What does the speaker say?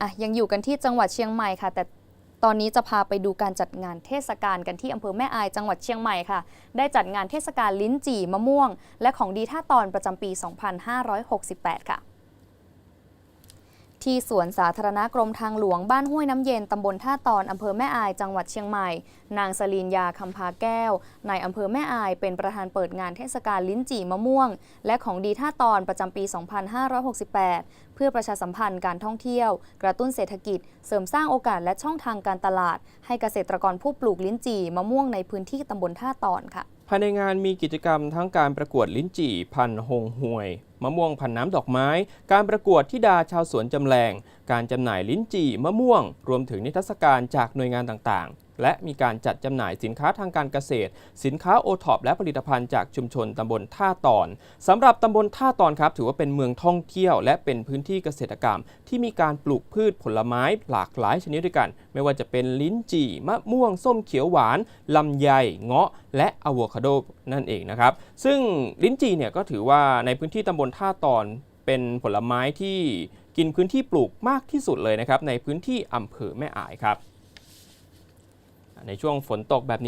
อะยังอยู่กันที่จังหวัดเชียงใหม่ค่ะ แต่ตอนนี้จะพาไปดูการจัดงานเทศกาลกันที่อำเภอแม่อายจังหวัดเชียงใหม่ค่ะ ได้จัดงานเทศกาลลิ้นจี่มะม่วง และของดีท่าตอนประจำปี 2568 ค่ะ ที่สวนสาธารณะกรมทางหลวงบ้านห้วยน้ำเย็นตำบลท่าตอนอำเภอแม่อายจังหวัดเชียงใหม่ นางสลีนยาคำพาแก้วในายอำเภอแม่อายเป็นประธานเปิดงานเทศกาลลิ้นจี่มะม่วง และของดีท่าตอนประจำปี 2568 เพื่อประชาสัมพันธ์การท่องเที่ยว กระตุ้นเศรษฐกิจ เสริมสร้างโอกาสและช่องทางการตลาด ให้เกษตรกรผู้ปลูกลิ้นจี่มะม่วงในพื้นที่ตำบลท่าตอนค่ะ ภายในงานมีกิจกรรมทั้งการประกวดลิ้นจี่ พันหงห่วย มะม่วงพันน้ำดอกไม้ การประกวดทิดาชาวสวนจำแรง การจำหน่ายลิ้นจี่มะม่วง รวมถึงนิทรรศการจากหน่วยงานต่างๆ และมีการจัดจำหน่ายสินค้าทางการเกษตร สินค้าโอท็อปและผลิตภัณฑ์จากชุมชนตำบลท่าตอนสำหรับตำบลท่าตอนครับ ถือว่าเป็นเมืองท่องเที่ยว และเป็นพื้นที่เกษตรกรรม ที่มีการปลูกพืชผลไม้หลากหลายชนิดด้วยกัน ไม่ว่าจะเป็นลิ้นจี่มะม่วง ส้มเขียวหวานลำไยเงาะ และอะโวคาโดนั่นเองนะครับ ซึ่งลิ้นจี่เนี่ยก็ถือว่าในพื้นที่ตำบลท่าตอนเป็นผลไม้ที่กินพื้นที่ปลูกมากที่สุดเลยนะครับในพื้นที่อำเภอแม่อายครับ ในช่วงฝนตกแบบนี้